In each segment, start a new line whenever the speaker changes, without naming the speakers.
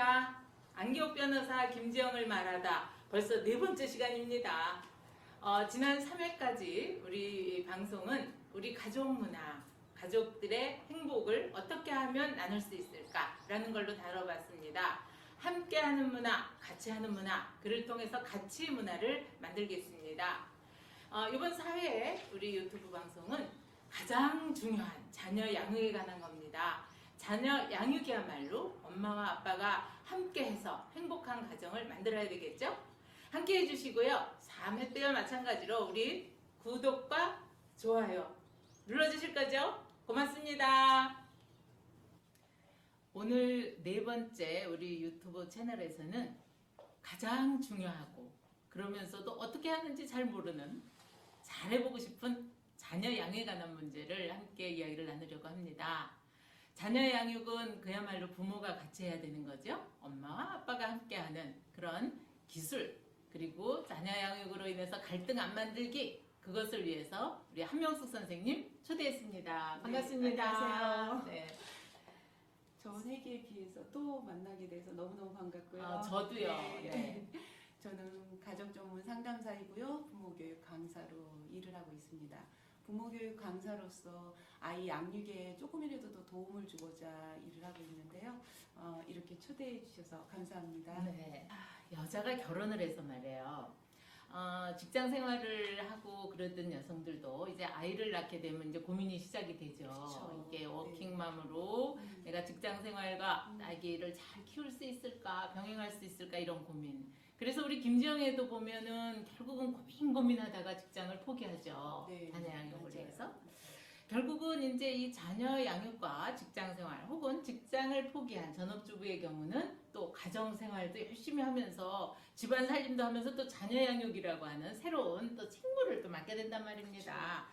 반갑습니다. 안기옥 변호사 김지영을 말하다 벌써 네 번째 시간입니다. 어, 지난 3회까지 우리 방송은 우리 가족 문화, 가족들의 행복을 어떻게 하면 나눌 수 있을까라는 걸로 다뤄봤습니다. 함께하는 문화, 같이 하는 문화, 그를 통해서 가치 문화를 만들겠습니다. 어, 이번 4회 우리 유튜브 방송은 가장 중요한 자녀 양육에 관한 겁니다. 자녀 양육이야말로 엄마와 아빠가 함께해서 행복한 가정을 만들어야 되겠죠? 함께 해주시고요. 3회 때와 마찬가지로 우리 구독과 좋아요 눌러주실 거죠? 고맙습니다. 오늘 네 번째 우리 유튜브 채널에서는 가장 중요하고 그러면서도 어떻게 하는지 잘 모르는 잘해보고 싶은 자녀 양육에 관한 문제를 함께 이야기를 나누려고 합니다. 자녀 양육은 그야말로 부모가 같이 해야 되는 거죠. 엄마와 아빠가 함께하는 그런 기술 그리고 자녀 양육으로 인해서 갈등 안 만들기 그것을 위해서 우리 한명숙 선생님 초대했습니다. 반갑습니다.
안녕하세요.
네.
전 회기에 비해서 또 만나게 돼서 너무너무 반갑고요.
아, 저도요.
네.
네.
저는 가정 전문 상담사이고요. 부모 교육 강사로 일을 하고 있습니다. 부모 교육 강사로서 아이 양육에 조금이라도 더 도움을 주고자 일을 하고 있는데요. 어, 이렇게 초대해 주셔서 감사합니다.
네. 여자가 결혼을 해서 말이에요. 어, 직장 생활을 하고 그러던 여성들도 이제 아이를 낳게 되면 이제 고민이 시작이 되죠.
그쵸.
이게
네.
워킹맘으로
음,
내가 직장 생활과
음.
아기를 잘 키울 수 있을까, 병행할 수 있을까 이런 고민. 그래서 우리 김지영에도 보면은 결국은 고민 고민하다가 직장을 포기하죠.
네, 맞아요.
위해서. 결국은 이제 이 자녀 양육과 직장 생활 혹은 직장을 포기한 전업주부의 경우는 또 가정 생활도 열심히 하면서 집안 살림도 하면서 또 자녀 양육이라고 하는 새로운 또 책무를 또 맡게 된단 말입니다.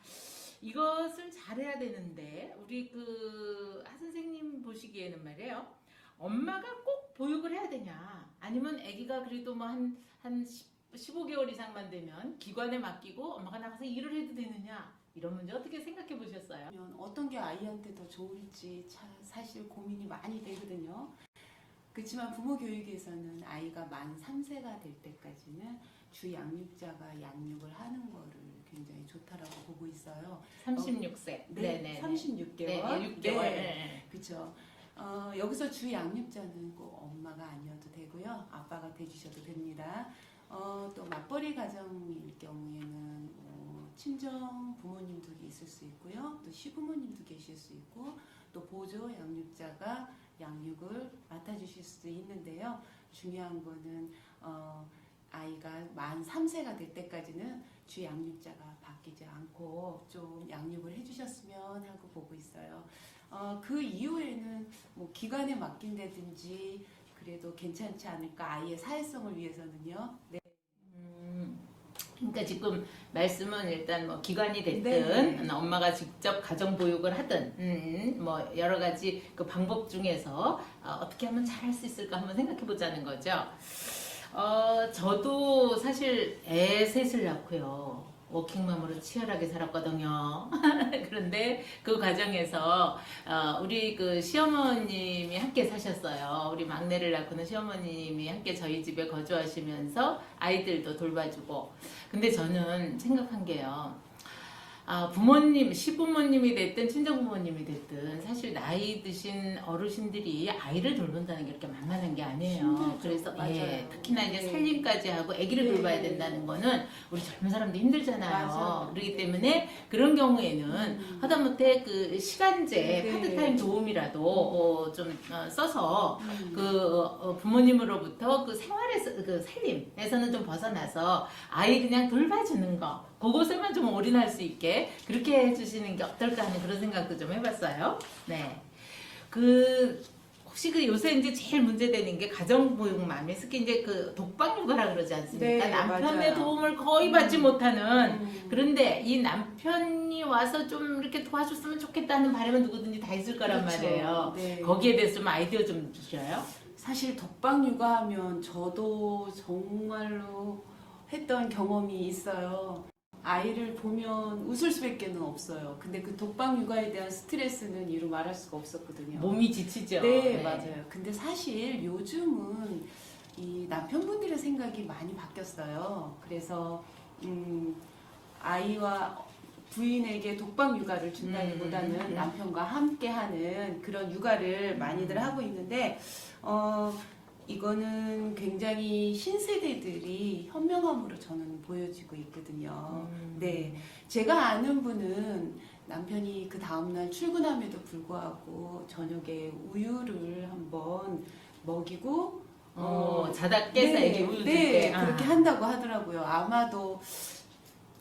이것을 잘해야 되는데 우리 그 하 선생님 보시기에는 말이에요. 엄마가 꼭 보육을 해야 되냐? 아니면 아기가 그래도 뭐 뭐한한 15개월 이상만 되면 기관에 맡기고 엄마가 나가서 일을 해도 되느냐? 이런 문제 어떻게 생각해 보셨어요?
그러면 어떤 게 아이한테 더 좋을지 차- 사실 고민이 많이 되거든요. 그렇지만 부모 교육에서는 아이가 만 3세가 될 때까지는 주 양육자가 양육을 하는 거를 굉장히 좋다라고 보고 있어요.
36세.
네, 36개월.
네, 6개월. 네.
그렇죠. 어, 여기서 주 양육자는 꼭 엄마가 아니어도 되고요. 아빠가 돼주셔도 됩니다. 어, 또 맞벌이 가정일 경우에는 뭐 친정 부모님도 있을 수 있고요. 또 시부모님도 계실 수 있고 또 보조 양육자가 양육을 맡아주실 수도 있는데요. 중요한 거는 어, 아이가 만 3세가 될 때까지는 주 양육자가 바뀌지 않고 좀 양육을 해주셨으면 하고 보고 있어요. 어, 그 이후에는 뭐 기관에 맡긴다든지 그래도 괜찮지 않을까 아이의 사회성을 위해서는요. 네.
음, 그러니까 지금 말씀은 일단 뭐 기관이 됐든
네, 네.
엄마가 직접 가정 보육을 하든 음, 뭐 여러 가지 그 방법 중에서 어, 떻게 하면 잘 할 수 있을까 한번 생각해 보자는 거죠. 어, 저도 사실 애 셋을 낳고요. 워킹맘으로 치열하게 살았거든요. 그런데 그 과정에서 어, 우리 그 시어머님이 함께 사셨어요. 우리 막내를 낳고는 시어머님이 함께 저희 집에 거주하시면서 아이들도 돌봐주고. 근데 저는 생각한 게요. 아, 부모님, 시부모님이 됐든 친정부모님이 됐든 사실 나이 드신 어르신들이 아이를 돌본다는 게 그렇게 만만한 게 아니에요.
힘들죠.
그래서
맞아요.
예, 특히나 이제
네.
살림까지 하고 아기를
네.
돌봐야 된다는 거는 우리 젊은 사람도 힘들잖아요.
맞아요.
그렇기
네.
때문에 그런 경우에는
음.
하다못해 그 시간제
네.
파트타임 도움이라도 어, 좀 어, 써서
음.
그 어, 부모님으로부터 그 생활에서 그 살림에서는 좀 벗어나서 아이 그냥 돌봐주는 거 그것에만 좀 올인할 수 있게 그렇게 해주시는 게 어떨까 하는 그런 생각도 좀 해봤어요. 네. 그 혹시 그 요새 이제 제일 문제되는 게 가정보육맘이 특히 이제 그 독방 육아라 그러지 않습니까?
네,
남편의
맞아요.
도움을 거의 받지 못하는
음.
그런데 이 남편이 와서 좀 이렇게 도와줬으면 좋겠다는 바람은 누구든지 다 있을 거란
그렇죠.
말이에요.
네.
거기에 대해서 좀 아이디어 좀 주셔요.
사실 독방 육아하면 저도 정말로 했던 경험이 있어요. 아이를 보면 웃을 수밖에 는 없어요. 근데 그 독방 육아에 대한 스트레스는 이루 말할 수가 없었거든요.
몸이 지치죠.
네, 맞아요. 근데 사실 요즘은 이 남편분들의 생각이 많이 바뀌었어요. 그래서 음, 아이와 부인에게 독방 육아를 준다기보다는
음, 음, 음.
남편과 함께하는 그런 육아를 많이들 하고 있는데 어, 이거는 굉장히 신세대들이 현명함으로 저는 보여지고 있거든요.
음.
네, 제가 아는 분은 남편이 그 다음날 출근함에도 불구하고 저녁에 우유를 한번 먹이고
어, 자다 깨서 애기 우유 줄
네,
때. 아.
그렇게 한다고 하더라고요. 아마도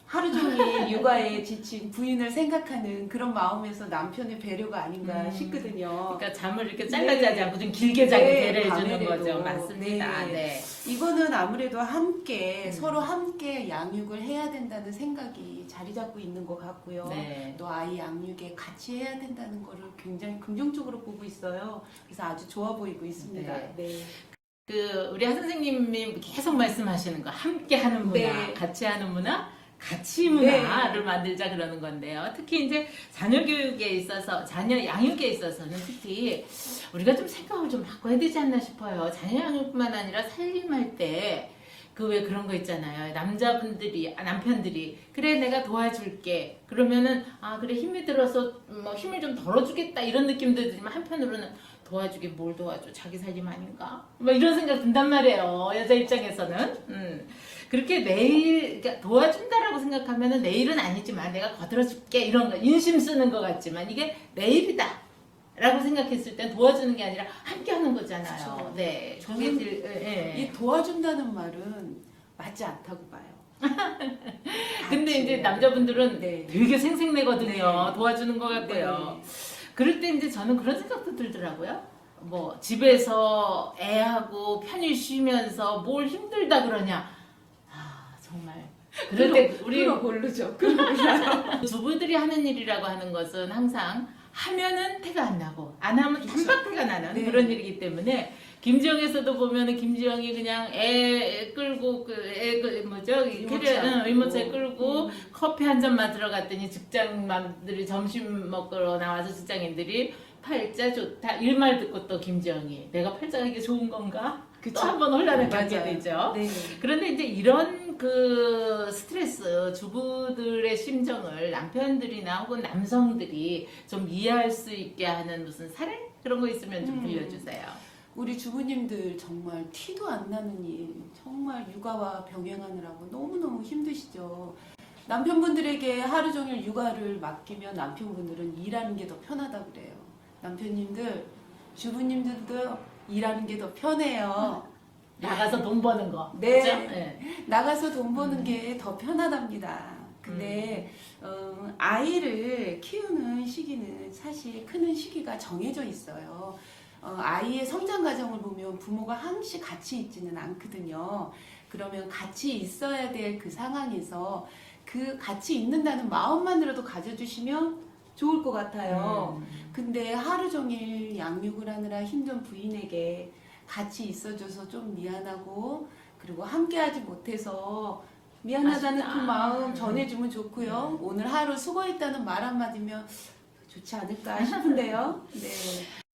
하루 종일 육아에 지친 부인을 생각하는 그런 마음에서 남편의 배려가 아닌가
음.
싶거든요.
그러니까 잠을 이렇게 잘라 자지
네.
않고 좀 길게 자게
네,
배려해 주는
밤에라도.
거죠. 맞습니다.
네.
네.
이거는 아무래도 함께
음.
서로 함께 양육을 해야 된다는 생각이 자리 잡고 있는 것 같고요.
네.
또 아이 양육에 같이 해야 된다는 거를 굉장히 긍정적으로 보고 있어요. 그래서 아주 좋아 보이고 있습니다.
네.
네.
그 우리 하 선생님이 계속 말씀하시는 거 함께 하는 문화,
네.
같이 하는 문화, 가치 문화를 만들자 그러는 건데요. 특히 이제 자녀 교육에 있어서 자녀 양육에 있어서는 특히 우리가 좀 생각을 좀 바꿔야 되지 않나 싶어요. 자녀 양육뿐만 아니라 살림할 때 그 왜 그런 거 있잖아요. 남자분들이 아, 남편들이 그래 내가 도와줄게. 그러면은 아 그래 힘이 들어서 뭐 힘을 좀 덜어주겠다 이런 느낌도 들지만 한편으로는 도와주게 뭘 도와줘 자기 살림 아닌가? 뭐 이런 생각 든단 말이에요. 여자 입장에서는. 음. 그렇게 내일 그러니까 도와준다라고 생각하면은 내일은 아니지만 내가 거들어줄게 이런 거 인심 쓰는 것 같지만 이게 내일이다. 라고 생각했을 땐 도와주는 게 아니라 함께 하는 거잖아요.
그쵸.
네.
저는
예, 예.
이 도와준다는 말은 맞지 않다고 봐요.
근데. 이제 남자분들은
네.
되게 생생내거든요.
네.
도와주는 것 같고요. 그럴 때 이제 저는 그런 생각도 들더라고요. 뭐 집에서 애하고 편히 쉬면서 뭘 힘들다 그러냐. 아 정말. 그럴 때 우리
고르죠.
주부들이 하는 일이라고 하는 것은 항상 하면은 태가 안 나고 안 하면. 단박태가 나는
네.
그런 일이기 때문에 김지영에서도 보면은 김지영이 그냥 애 끌고 그애 뭐죠
유모차.
캐리어 응, 유모차에
음.
끌고
음.
커피 한 잔 마시러 갔더니 직장맘들이 점심 먹으러 나와서 직장인들이 팔자 좋다 이말 듣고 또 김지영이 내가 팔자가 이게 좋은 건가 또. 한 번 혼란을 갖게
맞아요.
되죠.
네.
그런데 이제 이런 그 스트레스, 주부들의 심정을 남편들이나 혹은 남성들이 좀 이해할 수 있게 하는 무슨 사례? 그런 거 있으면 좀
음.
들려주세요.
우리 주부님들 정말 티도 안 나는 일, 정말 육아와 병행하느라고 너무너무 힘드시죠. 남편분들에게 하루 종일 육아를 맡기면 남편분들은 일하는 게 더 편하다고 그래요. 남편님들, 주부님들도 일하는 게 더 편해요.
나가서 돈 버는 거.
네.
그죠? 네.
나가서 돈 버는
음.
게더 편하답니다. 근데 어, 아이를 키우는 시기는 사실 크는 시기가 정해져 있어요. 어, 아이의 성장 과정을 보면 부모가 항시 같이 있지는 않거든요. 그러면 같이 있어야 될 그 상황에서 그 같이 있는다는 마음만으로도 가져주시면 좋을 것 같아요.
음.
근데 하루 종일 양육을 하느라 힘든 부인에게 같이 있어줘서 좀 미안하고 그리고 함께하지 못해서 미안하다는
아쉽다.
그 마음
음.
전해주면 좋고요. 오늘 하루 수고했다는 말 한마디면 좋지 않을까 싶은데요. 네.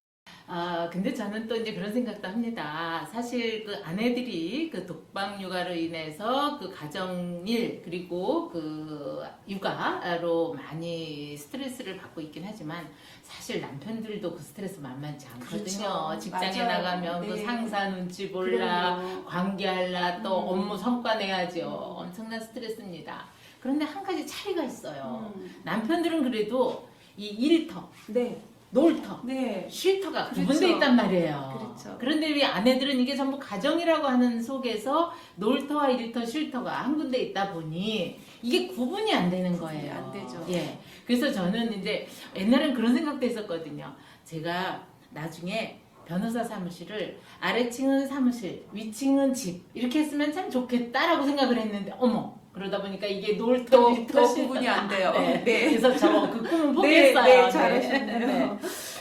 아, 근데 저는 또 이제 그런 생각도 합니다. 사실 그 아내들이 그 독방 육아로 인해서 그 가정일 그리고 그 육아로 많이 스트레스를 받고 있긴 하지만 사실 남편들도 그 스트레스 만만치 않거든요.
그렇죠.
직장에
맞아요.
나가면 그
네.
상사 눈치 볼라,
그럼요.
관계할라, 또
음.
업무 성과 내야죠. 엄청난 스트레스입니다. 그런데 한 가지 차이가 있어요.
음.
남편들은 그래도 이 일터,
네.
놀터,
네.
쉴터가
그렇죠.
구분돼 있단 말이에요.
그렇죠.
런데 왜 아내들은 이게 전부 가정이라고 하는 속에서 놀터와 일터, 쉴터가 한 군데 있다 보니 이게 구분이 안 되는 거예요.
안 되죠.
예. 그래서 저는 이제 옛날엔 그런 생각도 했었거든요. 제가 나중에 변호사 사무실을 아래층은 사무실, 위층은 집 이렇게 했으면 참 좋겠다라고 생각을 했는데 어머 그러다 보니까 이게 놀터,
더,
일터,
더
쉴터
구분이 안 돼요.
네.
네.
그래서 저그 꿈을
네,
포기했어요.
네, 잘하셨네요.
네.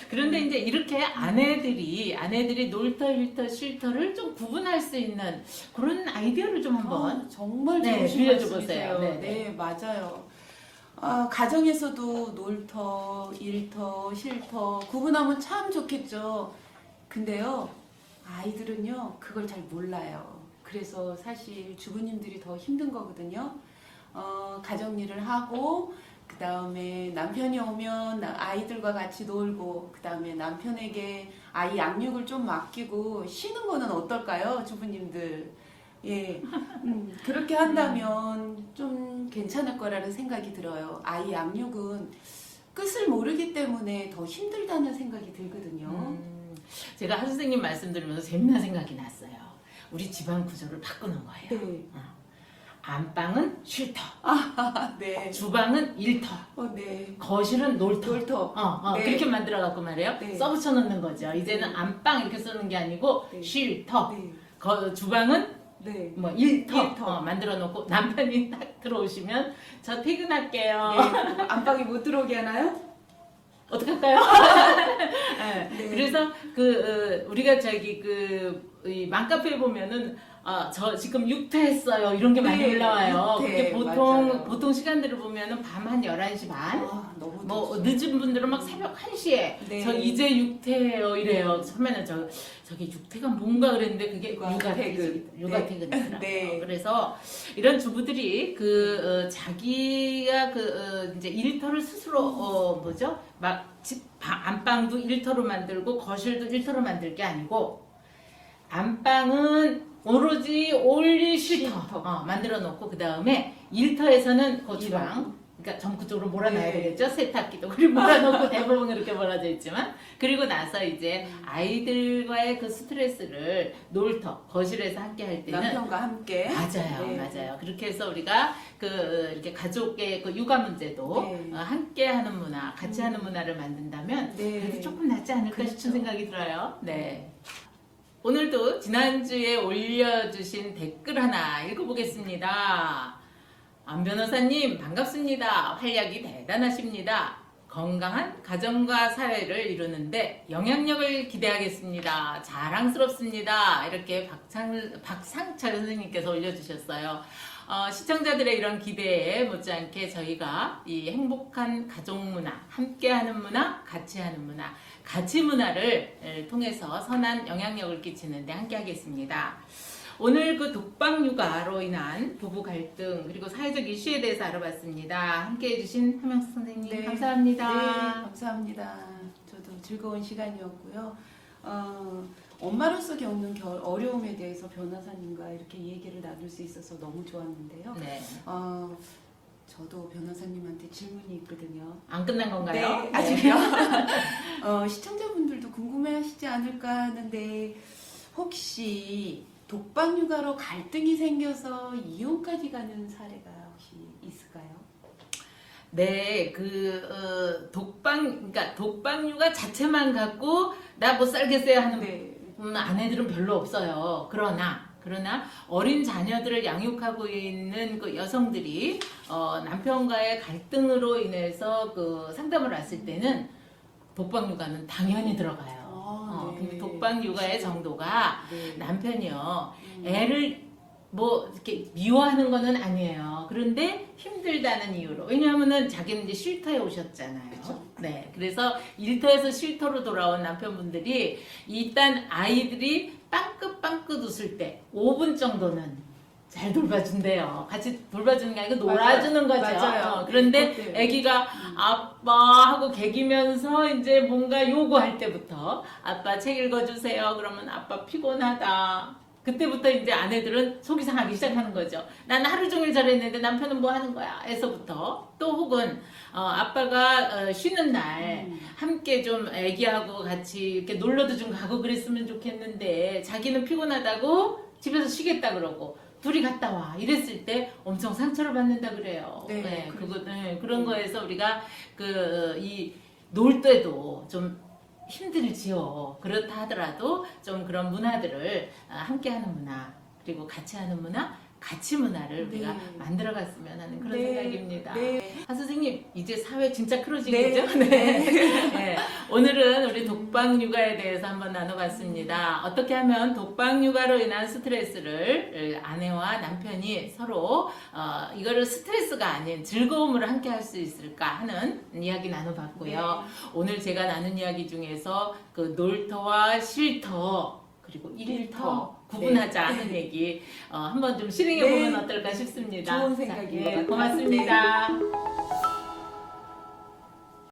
그런데 이제 이렇게 아내들이 아내들이 놀터, 힐터, 쉴터를 좀 구분할 수 있는 그런 아이디어를 좀 한번
어, 정말
네, 빌려줘. 보세요. 네,
네, 맞아요. 아, 가정에서도 놀터, 일터, 쉴터 구분하면 참 좋겠죠. 근데요, 아이들은요 그걸 잘 몰라요. 그래서 사실 주부님들이 더 힘든 거거든요. 어, 가정 일을 하고 그 다음에 남편이 오면 나- 아이들과 같이 놀고 그 다음에 남편에게 아이 양육을 좀 맡기고 쉬는 거는 어떨까요, 주부님들? 예, 음, 그렇게 한다면 좀 괜찮을 거라는 생각이 들어요. 아이 양육은 끝을 모르기 때문에 더 힘들다는 생각이 들거든요.
음, 제가 한 선생님 말씀 들으면서 재미난 생각이 났어요. 우리 집안 구조를 바꾸는 거예요.
네,
안방은 쉴터,
아, 네,
주방은 일터,
어, 네.
거실은 놀터.
놀터.
어, 어,
네.
그렇게 만들어 갖고 말이에요.
네.
써 붙여 놓는 거죠. 이제는
네.
안방 이렇게 쓰는 게 아니고
네.
쉴터.
네,
거, 주방은
네.
뭐 일터,
일터.
어, 만들어 놓고 남편이 딱 들어오시면 저 퇴근할게요.
네. 안방에 못 들어오게 하나요?
어떡할까요? 네.
네.
그래서 그 어, 우리가 저기 그 이 맘카페에 보면은 아, 저 지금 육퇴했어요. 이런 게 많이
네,
올라와요.
육퇴,
그게 보통
맞아요.
보통 시간들을 보면은 밤 한 11시 반.
아, 너무
뭐
늦죠.
늦은 분들은 막 새벽 1시에
네.
저 이제 육퇴해요 이래요. 처음에는 저 저기 육퇴가 뭔가 그랬는데 그게
육아
육아
퇴근.
육아
네.
퇴근이더라고요.
네.
그래서 이런 주부들이 그 어, 자기가 그 어, 이제 일터를 스스로 어, 뭐죠? 막 집 안방도 일터로 만들고 거실도 일터로 만들 게 아니고 안방은 오로지 올리 쉴터. 어, 만들어 놓고 그 다음에 일터에서는 그 주방 그러니까 전국적으로 몰아놔야
네.
되겠죠 세탁기도 그리고 몰아놓고 대부분 그렇게 몰아져 있지만 그리고 나서 이제 아이들과의 그 스트레스를 놀터 거실에서 함께 할 때는
남편과 함께.
맞아요,
네.
맞아요. 그렇게 해서 우리가 그 이렇게 가족의 그 육아 문제도
네.
어, 함께 하는 문화, 같이
음.
하는 문화를 만든다면
네.
그래도 조금 낫지 않을까
그렇죠.
싶은 생각이 들어요. 네. 오늘도 지난주에 올려주신 댓글 하나 읽어보겠습니다. 안 변호사님 반갑습니다. 활약이 대단하십니다. 건강한 가정과 사회를 이루는데 영향력을 기대하겠습니다. 자랑스럽습니다. 이렇게 박창, 박상철 선생님께서 올려주셨어요. 어, 시청자들의 이런 기대에 못지않게 저희가 이 행복한 가족 문화, 함께하는 문화, 같이 하는 문화, 가치 문화를 에, 통해서 선한 영향력을 끼치는데 함께하겠습니다. 오늘 그 독방 육아로 인한 부부 갈등 그리고 사회적 이슈에 대해서 알아봤습니다. 함께 해 주신 함영수 선생님
네.
감사합니다.
네, 감사합니다. 저도 즐거운 시간이었고요. 어, 엄마로서 겪는 결- 어려움에 대해서 변호사님과 이렇게 얘기를 나눌 수 있어서 너무 좋았는데요.
네.
어, 저도 변호사님한테 질문이 있거든요.
안 끝난 건가요?
네, 아직요. 어, 시청자분들도 궁금해하시지 않을까 하는데 혹시 독방 육아로 갈등이 생겨서 이혼까지 가는 사례가 혹시 있을까요?
네, 그 어, 독방 그러니까 독방 육아 자체만 갖고 나 못 살겠어요 하는
네.
음, 아내들은 별로 없어요. 그러나 그러나 어린 자녀들을 양육하고 있는 그 여성들이 어, 남편과의 갈등으로 인해서 그 상담을 왔을 때는 독방 육아는 당연히 들어가요. 어, 근데 독방 육아의 정도가
네.
남편이요
음.
애를 뭐 이렇게 미워하는 거는 아니에요. 그런데 힘들다는 이유로 왜냐하면은 자기는 이제 쉴터에 오셨잖아요.
그쵸.
네, 그래서 일터에서 쉴터로 돌아온 남편분들이 일단 아이들이 빵긋빵긋 웃을 때 5분 정도는 잘 돌봐준대요. 같이 돌봐주는 게 아니고 놀아주는 거죠.
맞아요.
어, 그런데. 아기가 아빠 하고 개기면서 이제 뭔가 요구할 때부터 아빠 책 읽어주세요. 그러면 아빠 피곤하다. 그때부터 이제 아내들은 속이 상하기 시작하는 거죠. 나는 하루 종일 잘했는데 남편은 뭐 하는 거야? 에서부터 또 혹은 어, 아빠가 어, 쉬는 날
음.
함께 좀 애기하고 같이 이렇게 놀러도 좀 가고 그랬으면 좋겠는데 자기는 피곤하다고 집에서 쉬겠다 그러고 둘이 갔다 와 이랬을 때 엄청 상처를 받는다 그래요.
네,
그거
그렇죠.
네, 그런 거에서 우리가 그 이 놀 때도 좀 힘들지요. 그렇다 하더라도 좀 그런 문화들을 아, 함께 하는 문화 그리고 같이 하는 문화, 가치 문화를 우리가
네.
만들어갔으면 하는 그런
네.
생각입니다.
네.
한 선생님 이제 사회 진짜
네.
크로징이죠? 네. 오늘은 우리 독방 육아에 대해서 한번 나눠봤습니다. 어떻게 하면 독방 육아로 인한 스트레스를 아내와 남편이 서로 어, 이거를 스트레스가 아닌 즐거움으로 함께 할 수 있을까 하는 이야기 나눠봤고요. 오늘 제가 나눈 이야기 중에서 그 놀터와 쉴터 그리고 일터 구분하자 하는 얘기 어, 한번 좀 실행해 보면
네.
어떨까 싶습니다.
좋은
자,
생각인
예. 고맙습니다.